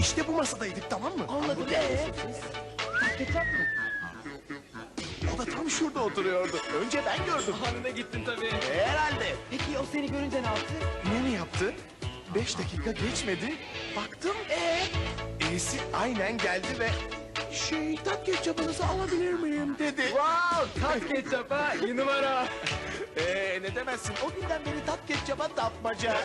İşte bu masadaydık tamam mı? Anladım. Ee? yiyorsunuz. Ketçap mı? O da tam şurada oturuyordu. Önce ben gördüm. Anında gittin tabii. Herhalde. Peki o seni görünce ne yaptı? Ne mi yaptı? Beş dakika geçmedi. Baktım ee, E'si aynen geldi ve şey tat ketçapınızı alabilir miyim dedi. Wow, tat ketçap ha, iyi numara. Ee, ne demezsin o günden beri tat ketçapa tapmaca.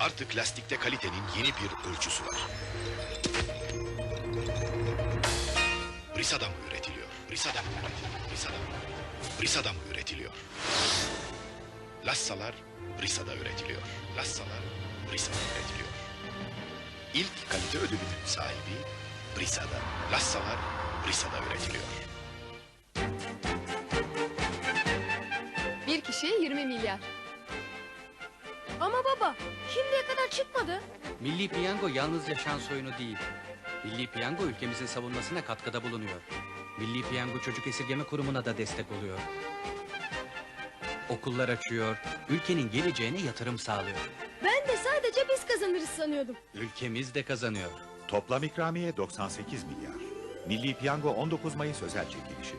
Artık lastikte kalitenin yeni bir ölçüsü var. Brisa'da mı üretiliyor? Brisa'da mı üretiliyor? Brisa'da mı? Brisa'da mı üretiliyor? Lassalar Brisa'da üretiliyor. Lassalar Brisa'da üretiliyor. İlk kalite ödülünün sahibi Brisa'da. Lassalar Brisa'da üretiliyor. Bir kişiye 20 milyar. Ama baba şimdiye kadar çıkmadı. Milli Piyango yalnızca şans oyunu değil. Milli Piyango ülkemizin savunmasına katkıda bulunuyor. Milli Piyango Çocuk Esirgeme Kurumu'na da destek oluyor. Okullar açıyor, ülkenin geleceğine yatırım sağlıyor. Ben de sadece biz kazanırız sanıyordum. Ülkemiz de kazanıyor. Toplam ikramiye 98 milyar. Milli Piyango 19 Mayıs özel çekilişi.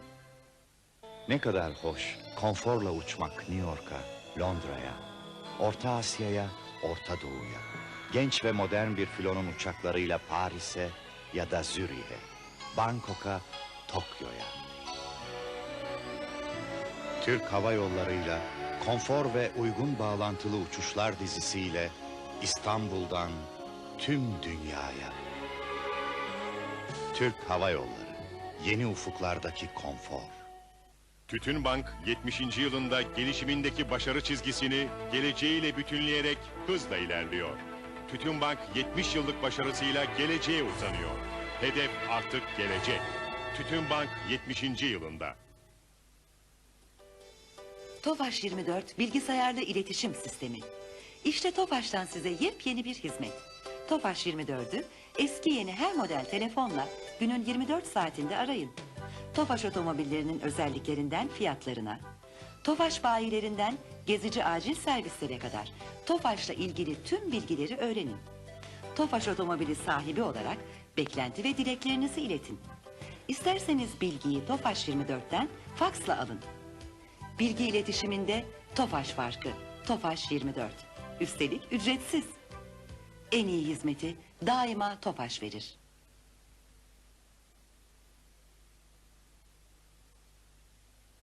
Ne kadar hoş konforla uçmak New York'a, Londra'ya, Orta Asya'ya, Orta Doğu'ya. Genç ve modern bir filonun uçaklarıyla Paris'e ya da Zürih'e, Bangkok'a, Tokyo'ya. Türk Hava Yolları'yla konfor ve uygun bağlantılı uçuşlar dizisiyle İstanbul'dan tüm dünyaya. Türk Hava Yolları, yeni ufuklardaki konfor. Tütün Bank 70. yılında gelişimindeki başarı çizgisini geleceğiyle bütünleyerek hızla ilerliyor. Tütün Bank 70 yıllık başarısıyla geleceğe uzanıyor. Hedef artık gelecek. Tütün Bank 70. yılında. Tofaş 24 bilgisayarlı iletişim sistemi. İşte Tofaş'tan size yepyeni bir hizmet. Tofaş 24'ü eski yeni her model telefonla günün 24 saatinde arayın. Tofaş otomobillerinin özelliklerinden fiyatlarına, Tofaş bayilerinden gezici acil servislere kadar Tofaş'la ilgili tüm bilgileri öğrenin. Tofaş otomobili sahibi olarak beklenti ve dileklerinizi iletin. İsterseniz bilgiyi Tofaş 24'ten faksla alın. Bilgi iletişiminde Tofaş farkı. Tofaş 24. Üstelik ücretsiz. En iyi hizmeti daima Tofaş verir.